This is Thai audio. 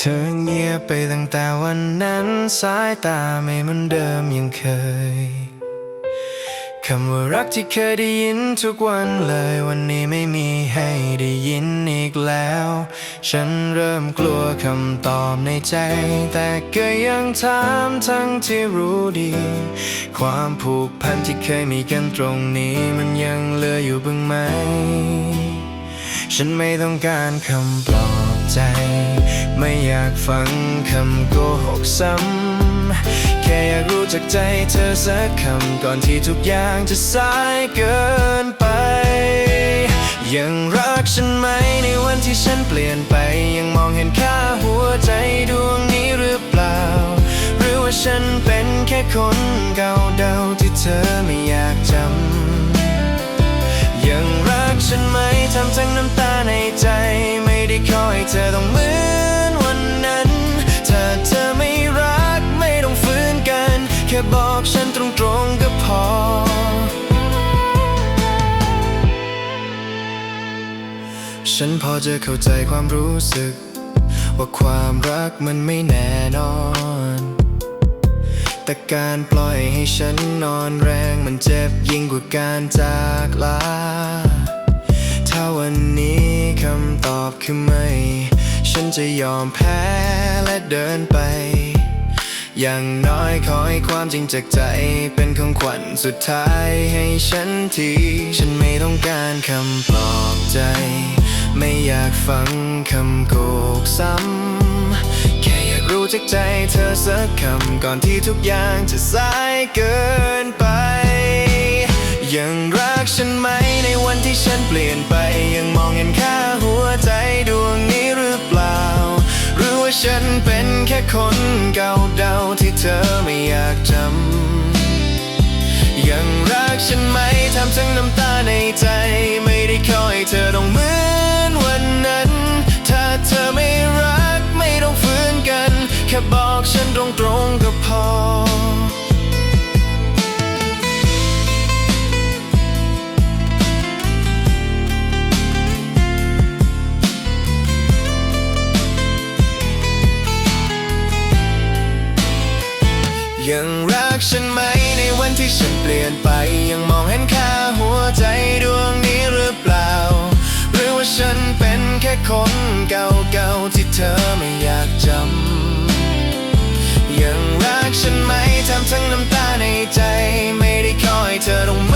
ธอเงียบไปตั้งแต่วันนั้นสายตาไม่เหมือนเดิมยังเคยคำว่ารักที่เคยได้ยินทุกวันเลยวันนี้ไม่มีให้ได้ยินอีกแล้ว ฉันเริ่มกลัวคำตอบในใจ แต่ก็ยังถามทั้งที่รู้ดี ความผูกพันที่เคยมีกันตรงนี้มันยังเหลืออยู่บ้างไหม ฉันไม่ต้องการคำปลอบ ใจ ไม่อยากฟังคำโกหกซ้ำ แค่อยากรู้จากใจเธอสักคำ ก่อนที่ทุกอย่างจะสายเกินไป ยังรักฉันไหมในวันที่ฉันเปลี่ยนไป ยังมองเห็นค่าหัวใจดวงนี้หรือเปล่า หรือว่าฉันเป็นแค่คนเก่าเดาที่เธอไม่อยากจำ ยังรักฉันไหมทำทั้ง เธอต้องเหมือนวันนั้น ถ้าเธอไม่รักไม่ต้องฝืนกัน แค่บอกฉันตรงๆก็พอ ฉันพอจะเข้าใจความรู้สึก ว่าความรักมันไม่แน่นอน แต่การปล่อยให้ฉันนอนแรงมันเจ็บยิ่งกว่าการจากลา ถ้าวันนี้ คำตอบคือไม่ ฉันจะยอมแพ้และเดินไป อย่างน้อยขอให้ความจริงจากใจ เป็นของขวัญสุดท้ายให้ฉันที ฉันไม่ต้องการคำปลอบใจ ไม่อยากฟังคำโกหกซ้ำ แค่อยากรู้จากใจเธอสักคำ ก่อนที่ทุกอย่างจะสายเกินไป ยังรักฉันไหมในวันที่ฉันเปลี่ยนไปยัง ค่คนเก่าเดาที่เธอไม่อยากจำยังรักฉันไหมทำทั้งน้ำตาในใจ ไม่ได้คอยเธอต้องเหมือนวันนั้น ถ้าเธอไม่รักไม่ต้องฝืนกัน แค่บอกฉันตรงๆก็พอ ยังรักฉันไหมในวันที่ฉันเปลี่ยนไป ยังมองเห็นค่าหัวใจดวงนี้หรือเปล่า หรือว่าฉันเป็นแค่คนเก่าๆที่เธอไม่อยากจำยังรักฉันไหมทำทั้งน้ำตาในใจ ไม่ได้คอยเธอต้องมื